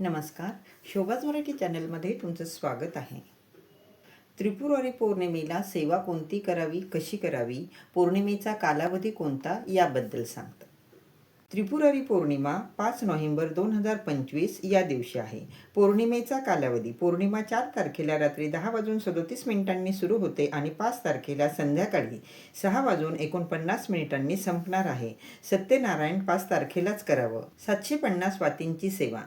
नमस्कार. शोभाज मराठी चॅनलमध्ये तुमचं स्वागत आहे. त्रिपुरारी पौर्णिमेला सेवा कोणती करावी कशी करावी पौर्णिमेचा कालावधी कोणता याबद्दल सांगतं त्रिपुरारी पौर्णिमा पाच नोव्हेंबर दोन हजार पंचवीस या दिवशी आहे. पौर्णिमेचा कालावधी पौर्णिमा चार तारखेला रात्री दहा वाजून सदोतीस मिनिटांनी सुरू होते आणि पाच तारखेला संध्याकाळी सहा वाजून एकोणपन्नास मिनिटांनी संपणार आहे. सत्यनारायण पाच तारखेलाच करावं. सातशे पन्नास वातींची सेवा.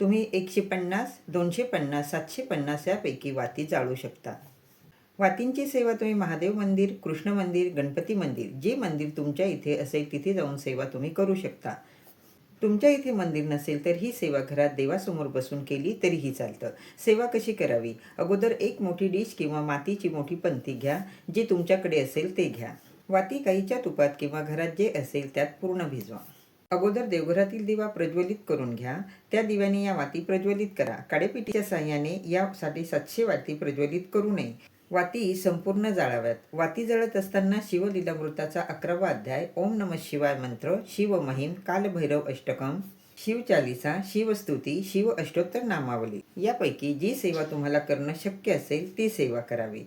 तुम्ही एकशे पन्नास दोनशे पन्नास सातशे पन्नास यापैकी वाती जाळू शकता. वातींची सेवा तुम्ही महादेव मंदिर कृष्ण मंदिर गणपती मंदिर जे मंदिर तुमच्या इथे असेल तिथे जाऊन सेवा तुम्ही करू शकता. तुमच्या इथे मंदिर नसेल तर ही सेवा घरात देवासमोर बसून केली तरीही चालतं. सेवा कशी करावी? अगोदर एक मोठी डिश किंवा मातीची मोठी पंती घ्या जे तुमच्याकडे असेल ते घ्या. वाती काहीच्या तुपात किंवा घरात जे असेल त्यात पूर्ण भिजवा. अगोदर देवघरातील दिवा प्रज्वलित करून घ्या. त्या दिव्याने या वाती प्रज्वलित करा. काडेपिटीच्या साह्याने यासाठी सातशे वाती प्रज्वलित करू नये. वाती संपूर्ण जाळाव्यात. वाती जळत असताना शिवलीलामृताचा अकरावा अध्याय ओम नम शिवाय मंत्र शिव महिम कालभैरव अष्टकम शिवचालिसा शिवस्तुती शिव अष्टोत्तर नामावली. यापैकी जी सेवा तुम्हाला करणं शक्य असेल ती सेवा करावी.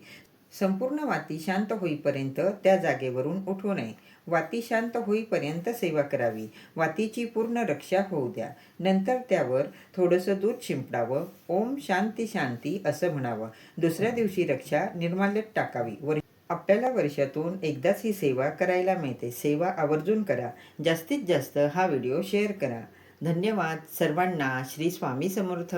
संपूर्ण वाती शांत होईपर्यंत त्या जागेवरून उठू नये. वाती शांत होईपर्यंत सेवा करावी. वातीची पूर्ण रक्षा होऊ द्या. नंतर त्यावर थोडंसं दूध शिंपडावं. ओम शांती शांती असं म्हणावं. दुसऱ्या दिवशी रक्षा निर्माल्यात टाकावी. वर आपल्याला वर्षातून एकदाच ही सेवा करायला मिळते. सेवा आवर्जून करा. जास्तीत जास्त हा व्हिडिओ शेअर करा. धन्यवाद. सर्वांना श्री स्वामी समर्थ.